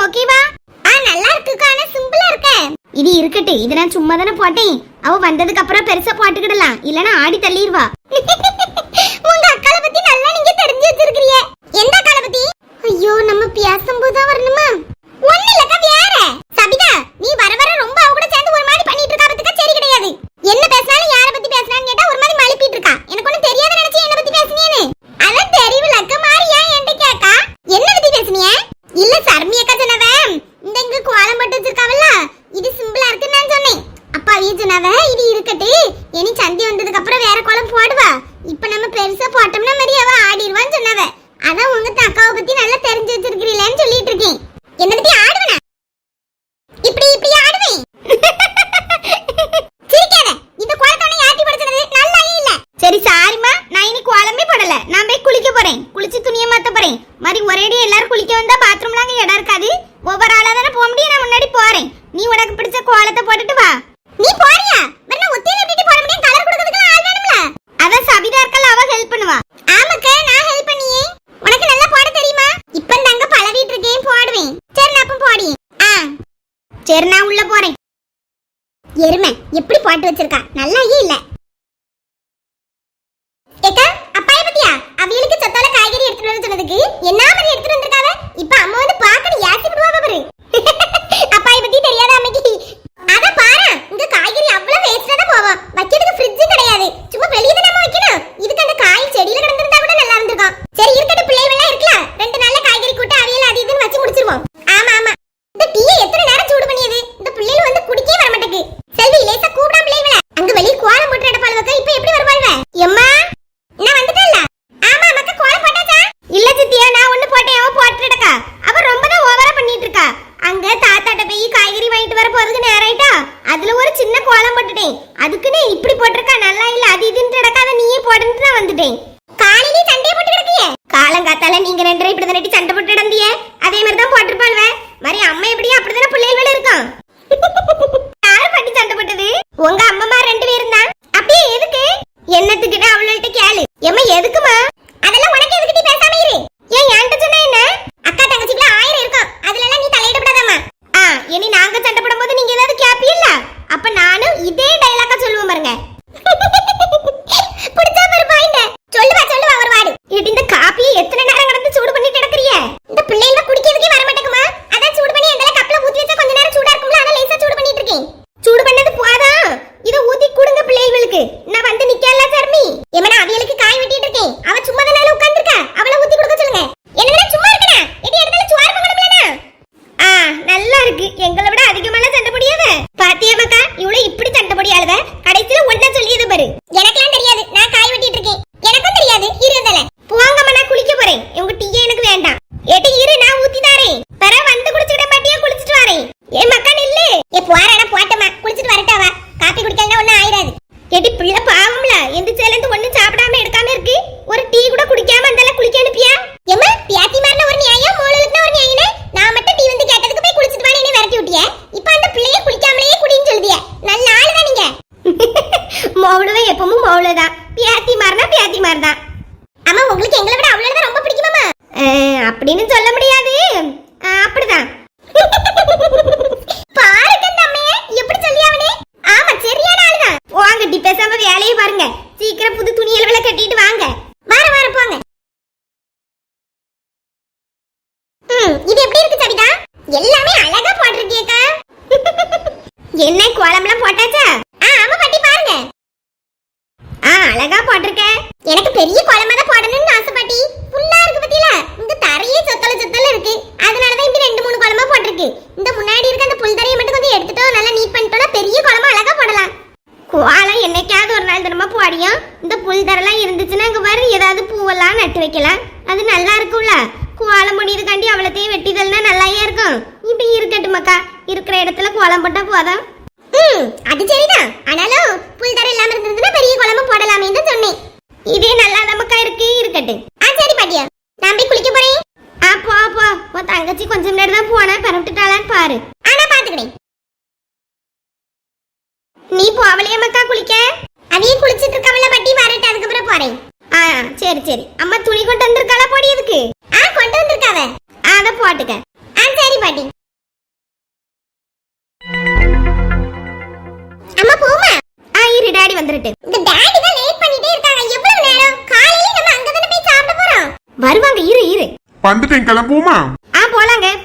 ஓகேவா ஆ நல்லா இருக்குக்கா. ஆனா சிம்பிளா இருக்க. இது இருக்கட்டு இது நான் சும்மா தானே போட்டேன். அவ வந்ததுக்கு அப்புறம் பெருசா போட்டுக்கிடலாம். இல்லனா ஆடி தள்ளிடுவா உங்க அக்கால பத்தி நல்லா நீங்க தெரிஞ்சு வச்சிருக்கீங்க எந்த அக்கால பத்தி ஐயோ நம்ம பேசும்போது தான் வரணுமா ஒண்ணு இல்லக்கா வேற சபிதா நீ வர வர ரொம்ப அவ கூட சேர்ந்து ஒரு மாதிரி பண்ணிட்டு இருக்கா பத்துக்க சரி கிடையாது என்ன பேசினாலும் யார பத்தி பேசினான்னு கேட்டா ஒரு மாதிரி மழுப்பிட்டு இருக்கா எனக்கு ஒண்ணும் தெரியாத நினைச்சு என்ன பத்தி பேசுனீன்னு அதான் தெரியலக்க மாதிரி ஏன் என்கிட்ட கேக்கா என்ன பத்தி பேசுனிய இல்ல சர்மி அக்கா சொன்னவ இந்த இங்க கோலம் போட்டு வச்சிருக்காவல்ல இது சிம்பிளா இருக்குன்னு நான் சொன்னேன் அப்பா அவிய சொன்னவ இது இருக்கட்டு இனி சந்தி வந்ததுக்கு அப்புறம் வேற கோலம் போடுவா இப்ப நம்ம பெருசா போட்டோம்னா மாதிரி அவ ஆடிடுவான்னு சொன்னவ அதான் உங்க அக்காவை பத்தி நல்லா தெரிஞ்சு வச்சிருக்கீங்களேன்னு சொல்லிட்டு இருக்கேன் என்ன பத்தி ஆடுவனா இப்படி இப்படி ஆடுவேன் சிரிக்காத இந்த கோலத்தோட யாத்தி படுத்துறது நல்லாவே இல்ல சரி சாரிமா நான் இனி கோலமே போடல. நான் போய் குளிக்க போறேன். குளிச்சு துணியை மாத்த போறேன். மாதிரி ஒரேடியா எல்லாரும் குளிக்க வந்தா பாத்ரூம்ல அங்க இடம் இருக்காது. ஒவ்வொரு ஆளா தானே போக முடியும். நான் முன்னாடி போறேன். நீ உனக்கு பிடிச்ச கோலத்தை போட்டுட்டு வா. நீ போறியா? வேணா ஒத்தையில விட்டுட்டு போட முடியும். கலர் கொடுக்கிறதுக்கு ஆள் வேணும்ல. அதான் சபிதா இருக்கல அவ ஹெல்ப் பண்ணுவா. ஆமாக்கா நான் ஹெல்ப் பண்ணியே. உனக்கு நல்லா போட தெரியுமா? இப்ப தங்க பழகிட்டு இருக்கேன் போடுவேன். சரி நான் அப்ப போடி. ஆ. சரி நான் உள்ள போறேன். எருமை எப்படி போட்டு வச்சிருக்கா? நல்லாயே இல்ல ஏக்கா அப்பாய பத்தியா அவியலுக்கு சத்தால சொன்னதுக்கு என்ன மாதிரி எடுத்துட்டு வந்திருக்காவ இப்ப அம்மா வந்து பாக்கணும் யாசி விடுவாவ பாரு அப்பாய பத்தி தெரியாத அம்மைக்கு அத பாரு இங்க காய்கறி அவ்வளவு வேஸ்டா தான் போவோம் வைக்கிறதுக்கு ஃப்ரிட்ஜ் கிடையாது சும்மா வெளிய தான் நம்ம வைக்கணும் இதுக்கு அந்த காய் செடியில கிடந்திருந்தா கூட நல்லா இருந்திருக்கும் சரி இருக்கட்டும் பிள்ளைகள் இருக்கல ரெண்டு நாள்ல காய்கறி கூட்டு அவியல் அது இதுன்னு வச்சு முடிச்சிருவோம் ஆமா ஆமா இந்த டீயை எத்தனை நேரம் சூடு பண்ணியது இந்த பிள்ளைகள் வந்து குடிக்கவே வர மாட்டேங்குது செல்வி லேசா கூப்பிடாம பிள்ளைகள அங்க வெளிய கோலம் போட்டு இடப்பாள் வைக்க இப்ப எப்படி வருவாள்வ எம்மா நான் வந்துட்டல்ல ஆமா மக்கா கோலம் போட்டாச்சா இல்ல சித்தியா நான் ஒண்ணு போட்டேன் அவ போட்டுட்டக்கா அவ ரொம்ப தான் ஓவரா பண்ணிட்டு இருக்கா அங்க தாத்தாட்ட போய் காய்கறி வாங்கிட்டு வர போறதுக்கு நேரம் ஆயிட்டா அதுல ஒரு சின்ன கோலம் போட்டுட்டேன். அதுக்குன்னு இப்படி போட்டிருக்கா நல்லா இல்ல அது இதுன்னு நடக்காத நீயே போடுன்னு தான் வந்துட்டேன். காலையிலே சண்டையை போட்டு கிடக்கிய. காலங்காத்தால நீங்க ரெண்டு பேரும் இப்படி தானே சண்டை போட்டு கிடந்திய அதே மாதிரி தான் போட்டிருப்பாள்வ மாதிரி அம்மா எப்படியும் அப்படிதானே பிள்ளைகள் இருக்கும் யாரு பாட்டி சண்டை போட்டது உங்க அம்மா ரெண்டு பேரும் தான் அப்படியே எதுக்கு என்னத்துக்குன்னு அவள்கிட்ட கேளு எம்மா எதுக்குமா அதெல்லாம் உனக்கு எதுக்கு பேசாம இரு ஏன் என்கிட்ட சொன்னா என்ன அக்கா தங்கச்சிக்குள்ள ஆயிரம் இருக்கும் அதுல எல்லாம் நீ தலையிடப்படாதம்மா ஆ இனி நாங்க சண்டை போடும்போது நீங்க ஏதாவது கேப்பீல்ல அப்ப நானும் இதே டைலாக்கா சொல்லுவோம் பாருங்க பிடிச்சா பாரு பாயிண்ட சொல்லுவா சொல்லுவா ஒரு வாடு இது இந்த காப்பியை எத்தனை நேரம் கடந்து சூடு பண்ணிட்டு கிடக்குறிய இந்த பிள்ளைங்க குடிக்கிறதுக்கே வர மாட்டேங்குமா அதான் சூடு பண்ணி அந்த கப்ல ஊத்தி வச்சா கொஞ்ச நேரம் சூடா இருக்கும்ல அதான் லேசா சூடு பண்ணிட்டு இருக்கேன் சூடு பண்ணது போதா இத ஊத்தி கொடுங்க பிள்ளைகளுக்கு நான் வந்து நிக்கல சர்மி எமனா அவியலுக்கு காய் வெட்டிட்டு இருக்கேன் அவ சும்மா தானே உட்கார்ந்திருக்கா அவளை ஊத்தி கொடுக்க சொல்லுங்க என்ன சும்மா இருக்கனா எடி இடத்துல சுவார் பண்ணணும்லனா ஆ நல்லா இருக்கு எங்களை விட அதிகமான சண்டை போடியாவ பாத்தியா மக்கா இவ்வளவு இப்படி சண்டை போடியாளுவ கடைசியில ஒண்ணா சொல்லியது பாரு எனக்கெல்லாம் தெரியாது நான் காய் வெட்டிட்டு இருக்கேன் எனக்கும் தெரியாது இருந்தல போங்கம்மா நான் குளிக்க போறேன் உங்க டீயே எனக்கு வேண்டாம் ஏட்டி இரு நான் ஊத்தி தாரேன் பர வந்து குளிச்சுக்கிட பாட்டியா குளிச்சிட்டு வரேன் ஏ மக்கா நில்லு ஏ போறேனா போட்டமா குளிச்சிட்டு வரட்டாவா காப்பி குடிக்கலாம் ஒண்ணும் ஆயிராது ஏட்டி பிள்ளை பாவம்ல எந்த சேர்ந்து ஒண்ணும் சாப்பிடாம எடுக்காம இருக்கு ஒரு டீ கூட குடிக்காம அந்தால குளிக்க அனுப்பியா ஏமா பியாத்தி மாதிரி ஒரு நியாயம் மோளுக்கு ஒரு நியாயம் நான் மட்டும் டீ வந்து கேட்டதுக்கு போய் குளிச்சிட்டு வானே என்ன விரட்டி விட்டிய இப்ப அந்த பிள்ளைய குளிக்காமலேயே குடின்னு சொல்லுதிய நல்ல ஆளு தான் நீங்க மௌளவே எப்பவும் மௌளதான் பியாத்தி மாறினா பியாத்தி மாறிதான் அம்மா உங்களுக்கு எங்களை விட அவ்வளவுதான் ரொம்ப பிடிக்குமாமா அப்படின்னு சொல்ல முடியாது. அப்படிதான். பாருங்க அம்மைய எப்படி சொல்லியாவனே ஆமா சரியான ஆளுதான். வாங்க டி பேசாம வேலையை பாருங்க. சீக்கிரம் புது துணியல்களை கட்டிட்டு வாங்க. வார வார போங்க. இது எப்படி இருக்கு சபிதா? எல்லாமே அழகா போட்டிருக்கியக்கா என்ன கோலம்லாம் போட்டாச்சா? ஆ ஆமா பாட்டி பாருங்க. ஆ அழகா போட்டிருக்க. எனக்கு பெரிய கோலமா தான் போடணும்னு ஆசைப்பட்டி புல்லா இருக்கு பத்தியில. இந்த தரையே சொத்தல சொத்தல இருக்கு. அதனால தான் இப்படி ரெண்டு மூணு கோலமா போட்டிருக்கு. இந்த முன்னாடி இருக்க அந்த புல் தரையை மட்டும் கொஞ்சம் எடுத்துட்டோம் நல்லா நீட் பண்ணிட்டோம்னா பெரிய கோலமா அழகா போடலாம். கோலம் என்னைக்காவது ஒரு நாள் தினமா போடியும். இந்த புல் தரெல்லாம் இருந்துச்சுன்னா அங்க பாரு ஏதாவது பூவெல்லாம் நட்டு வைக்கலாம். அது நல்லா இருக்கும்ல. கோலம் முடியதுக்காண்டி அவ்வளோத்தையும் வெட்டிதல்னா நல்லாயே இருக்கும். இப்படி இருக்கட்டும் மக்கா இருக்கிற இடத்துல கோலம் போட்டா போதும் ம் அது சரிதான். ஆனாலும் புல் தர இல்லாம இருந்ததுன்னா பெரிய குழம்பு போடலாமே தான் சொன்னேன். இதே நல்லா நமக்கா இருக்கு இருக்கட்டும். ஆ சரி பாட்டியா. நான் போய் குளிக்க போறேன். ஆ போ போ. உன் தங்கச்சி கொஞ்சம் நேரம் தான் போனா பரவிட்டுட்டாளான்னு பாரு. ஆனா பாத்துக்கிறேன். நீ போவலையே மக்கா குளிக்க?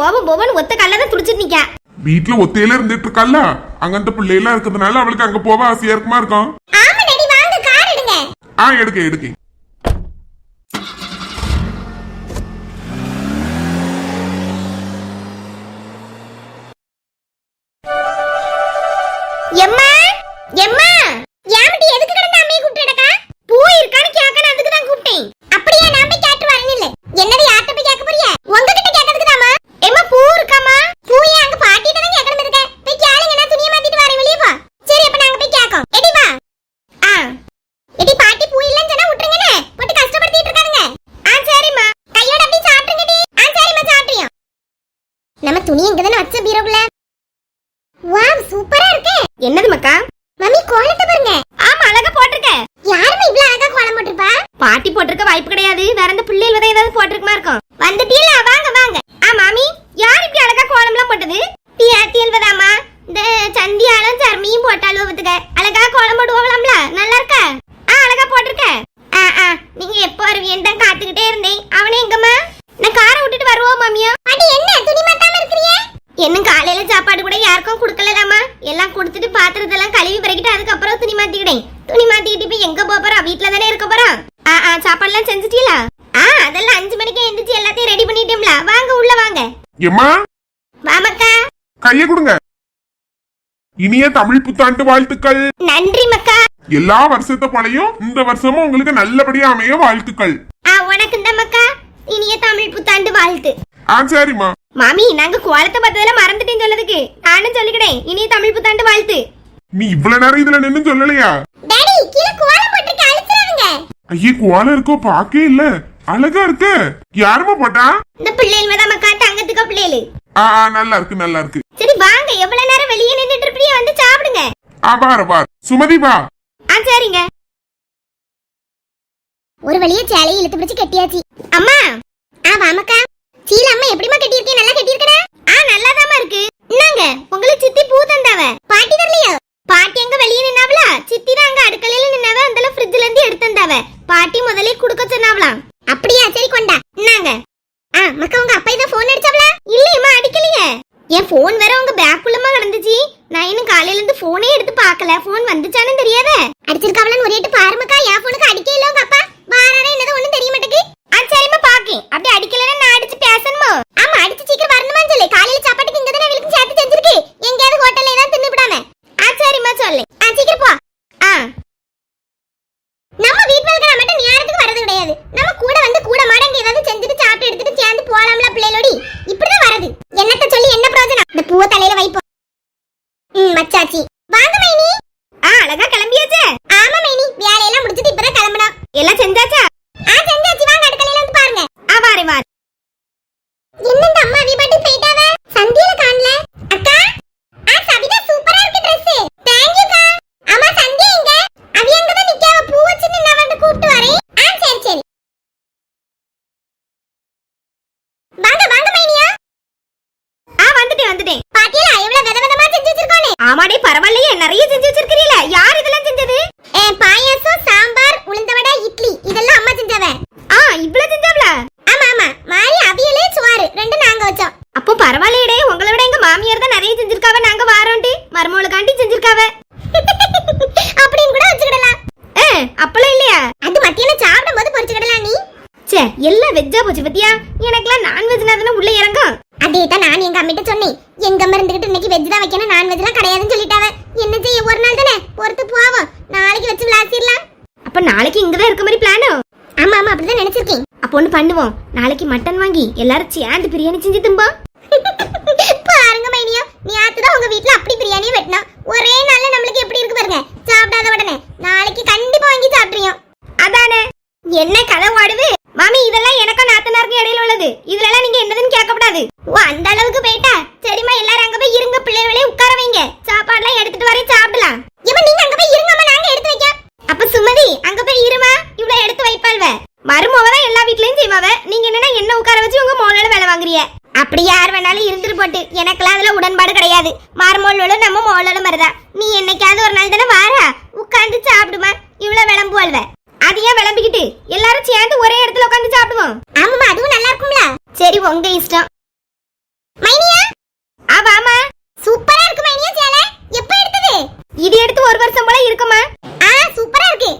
போவோம் போவோன்னு ஒத்த கல்ல தான் துடிச்சிட்டு நிக்கா வீட்ல ஒத்தையில இருந்துட்டு இருக்கல்ல? அங்கன்ட்ட பிள்ளைலாம் இருக்கிறதுனால அவளுக்கு அங்க போக ஆசையா இருக்குமா இருக்கும்? ஆமா டாடி வாங்க கார் எடுங்க. ஆ எடுக்க எடுக்க. சூப்பரா இருக்கு. என்னது மக்கா? மம்மி கோலத்தை பாருங்க. ஆமா அழகா போட்டிருக்க. யாருமே இவ்வளவு அழகா கோலம் போட்டிருப்பா? பாட்டி போட்டிருக்க வாய்ப்பு கிடையாது. வேற அந்த பிள்ளைகள் தான் ஏதாவது போட்டிருக்குமா இருக்கும். வந்துட்டீங்களா வாங்க வாங்க. ஆ மாமி யார் இப்படி அழகா கோலம்லாம் போட்டது? தியல்வதாமா இந்த சந்தியாலும் சர்மியும் போட்டாலும் வந்துக்க அழகா கோலம் போடுவோம்ல நல்லா இருக்கா? ஆ அழகா போட்டிருக்க. ஆ ஆ நீங்க எப்போ வருவீன்னு தான் காத்துக்கிட்டே இருந்தேன். அவனே எங்கம்மா நான் காரை விட்டுட்டு வருவோம் மாமியா பாட்டி என்ன துணி மாத்தாம இருக்கிறீங்க இன்னும் காலையில சாப்பாடு கூட யாருக்கும் கொடுக்கலதாமா எல்லாம் கொடுத்துட்டு பாத்திரத்தெல்லாம் கழுவி பிறகிட்டு அதுக்கப்புறம் துணி மாத்திக்கிட்டேன் துணி மாத்திக்கிட்டு இப்ப எங்க போப் போறோம் வீட்ல தானே இருக்க போறோம் ஆ ஆ சாப்பாடுலாம் செஞ்சுட்டீங்களா ஆ அதெல்லாம் அஞ்சு மணிக்கு எந்திரிச்சு எல்லாத்தையும் ரெடி பண்ணிட்டோம்ல வாங்க உள்ள வாங்க எம்மா வாமக்கா கைய கொடுங்க. இனிய தமிழ் புத்தாண்டு வாழ்த்துக்கள். நன்றி மக்கா. எல்லா வருஷத்தை போலயும் இந்த வருஷமும் உங்களுக்கு நல்லபடியா அமைய வாழ்த்துக்கள். ஆ உனக்கு இந்த மக்கா. இனிய தமிழ் புத்தாண்டு வாழ்த்து. ஆ சரிம்மா. மாமி நாங்க கோலத்தை பார்த்ததுல மறந்துட்டேன்னு சொல்லதுக்கு. நானும் சொல்லிக்கிட்டேன் இனிய தமிழ் புத்தாண்டு வாழ்த்து. நீ இவ்வளவு நேரம் இதுல நின்னு சொல்லலையா? டாடி கீழே கோலம் போட்டிருக்க ஐயே கோலம் இருக்கோ பாக்கே இல்ல. அழகா இருக்கு. யாருமா போட்டா? இந்த பிள்ளைகள் தான் மக்கா. தங்கத்துக்கு பிள்ளைகள். ஆ ஆ, நல்லா இருக்கு நல்லா இருக்கு. சரி வாங்க. எவ்வளவு நேரம் வெளியே நின்னுட்டு இருப்பியே வந்து சாப்பிடுங்க. ஆ பாரு பாரு சுமதி பா ஆ சரிங்க. ஒரு வழியா சேலையை இழுத்து பிடிச்சு கட்டியாச்சு. அம்மா. ஆ வாமக்கா. சீல அம்மா எப்படிமா கட்டியிருக்கேன் நல்லா கட்டியிருக்கனா ஆ நல்லாதாம்மா இருக்கு. என்னங்க உங்களுக்கு சித்தி பூ தந்தாவ. பாட்டி வரலையோ? பாட்டி எங்க வெளியே நின்னாவளா? சித்தி தான் அங்க அடுக்கலையில நின்னாவ அந்த ஃப்ரிட்ஜ்ல இருந்து எடுத்து தந்தாவ பாட்டி முதல்ல குடுக்க சொன்னாவலாம் அப்படியா சரி கொண்டா என்னங்க ஆ மக்கா உங்க அப்பா இதை போன் அடிச்சாவளா இல்லையம்மா அடிக்கலையே என் ஃபோன் வேற உங்க பேக்குள்ளமா கிடந்துச்சு நான் இன்னும் காலையில இருந்து போனே எடுத்து பார்க்கல ஃபோன் வந்துச்சானு தெரியாத அடிச்சிருக்காவளான்னு ஒரு எட்டு பாருமக்கா என் போனுக்கு அடிக்க இல்ல உங்க அப்பா வாராரே என்னது ஒண்ணும் தெரிய மாட்டேங்குது ஆ சரிம்மா பாக்கேன் அப்படி அடிக்கலைன்னா நான் அடிச்சு பேசணுமா ஆமா அடிச்சு சீக்கிரம் வரணுமான்னு சொல்லு காலையில சாப்பாட்டுக்கு இங்க தானே அவளுக்கு சேர்த்து செஞ்சிருக்கு எங்கேயாவது ஹோட்டல்ல ஏதாவது தின்னு விடாம ஆ சரிம்மா சொல்லு ஆ சீக்கிரம் போ ஆ நம்ம வீட்டுல இருக்கிற மட்டும் நேரத்துக்கு வரது கிடையாது நம்ம கூட வந்து கூட மாடங்க ஏதாவது செஞ்சுட்டு சாப்பிட்டு எடுத்துட்டு சேர்ந்து போலாம்ல பிள்ளைகளோடி இப்படிதான் வரது என்னத்த சொல்லி என்ன பிரயோஜனம் இந்த பூவை தலையில வைப்போம் ம் வச்சாச்சி வாங்க மைனி ஆ அழகா கிளம்பியாச்சே ஆமா மைனி வேலையெல்லாம் முடிச்சிட்டு இப்பதான் கிளம்பணும் எல்லாம் செஞ்சாச்சா ஆ செஞ்சாச்சு வாங்க அடுக்கலையில வந்து பாருங்க ஆ வாரே வாரே என்ன இந்த அம்மா அவி பாட்டி போயிட்டாவ சந்தியில காணல அக்கா ஆ சபிதா சூப்பரா இருக்கு Dress தேங்க் யூ கா அம்மா சந்தியா எங்க அவி அங்க தான் நிக்காவ பூ வச்சு நின்னா வந்து கூப்பிட்டு வரேன் ஆ சரி சரி வாங்க வாங்க மைனியா ஆ வந்துட்டேன் வந்துட்டேன் பாட்டியலா எவ்வளவு வித விதமா செஞ்சு வச்சிருக்கோனே ஆமாடே பரவாயில்லையே நிறைய செஞ்சு வச்சிருக்கிறீல. யார் இதெல்லாம் செஞ்சது? பாயாசம் சாம்பார் உளுந்த வடை இட்லி. இதெல்லாம் அம்மா செஞ்சவ. ஆ இவ்வளவு செஞ்சாவல ஆமா ஆமா. மாறி அவியலே சுவாறு. ரெண்டு நாங்க வச்சோம். அப்போ பரவாயில்லையடே உங்களை விட எங்க மாமியார் தான் நிறைய செஞ்சிருக்காவ நாங்க வாரோண்டி. மருமகளுக்காண்டி செஞ்சிருக்காவ. அப்படின்னு கூட வச்சுக்கிடலாம். ஏ அப்பலாம் இல்லையா? அது மத்தியானம் சாப்பிடும் போது பொரிச்சுக்கிடலாம் நீ. சே எல்லாம் வெஜ்ஜா போச்சு பத்தியா? எனக்கெல்லாம் நான்வெஜ்னா தானே உள்ள இறங்கும். அதே தான் நான் எங்க அம்மிட்ட சொன்னேன். எங்க அம்மா இருந்துகிட்டு இன்னைக்கு வெஜ் தான் வைக்கணும் நான்வெஜ்லாம் கிடையாதுன்னு சொல்லிட்டாவ. என்ன செய்ய ஒரு நாள் தானே? பொறுத்து போவோம். நாளைக்கு வச்சு விளாசிடலாம். அப்ப நாளைக்கு இங்கதான் இருக்க மாதிரி பிளானோ ஆமா ஆமா அப்படிதான் நினைச்சிருக்கேன். அப்போ ஒண்ணு பண்ணுவோம். நாளைக்கு மட்டன் வாங்கி எல்லாரும் சேர்ந்து பிரியாணி செஞ்சு தும்போம். பாருங்க மைனியா நேத்து தான் உங்க வீட்ல அப்படி பிரியாணியே வெட்டினா ஒரே நாள்ல நம்மளுக்கு எப்படி இருக்கு அப்படி யார் வேணாலும் இருந்துட்டு போட்டு. எனக்கெல்லாம் அதில் உடன்பாடு கிடையாது. மார்மோளும் நம்ம மோளோட மாதிரி தான் நீ என்னைக்காவது ஒரு நாள் தானே வாரா? உட்காந்து சாப்பிடுமா? இவ்வளோ விளம்புவாள்வ அதையே விளம்பிக்கிட்டு எல்லாரும் சேர்ந்து ஒரே இடத்துல உட்காந்து சாப்பிடுவோம். ஆமாம் அதுவும் நல்லா இருக்கும்ல. சரி உங்க இஷ்டம். மைனியா? ஆமா சூப்பரா இருக்கு மைனியா சேலை. எப்ப எடுத்தது? இது எடுத்து ஒரு வருஷம் போல இருக்குமா? ஆ சூப்பரா இருக்கு.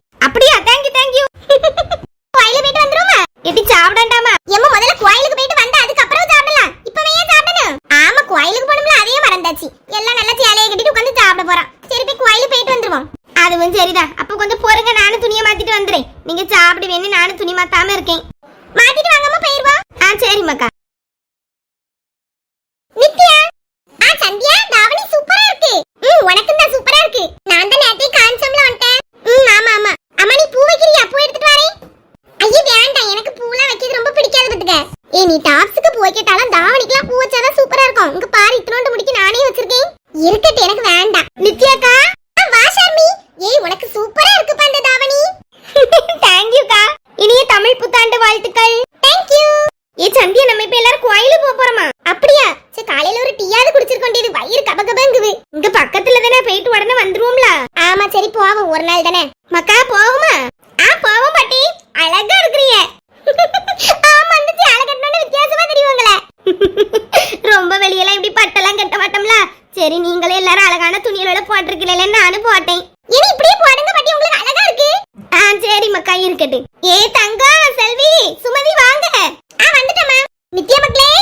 போட்டு இருக்கிறேன் நானும் போட்டேன். இனி இப்படியே போடுங்க பாட்டி உங்களுக்கு அழகா இருக்கு. ஆ சரி மக்கா இருக்கட்டும் ஏ தங்கம் செல்வி சுமதி வாங்க. ஆ வந்துட்டேன் மேம் நித்யா மக்களே.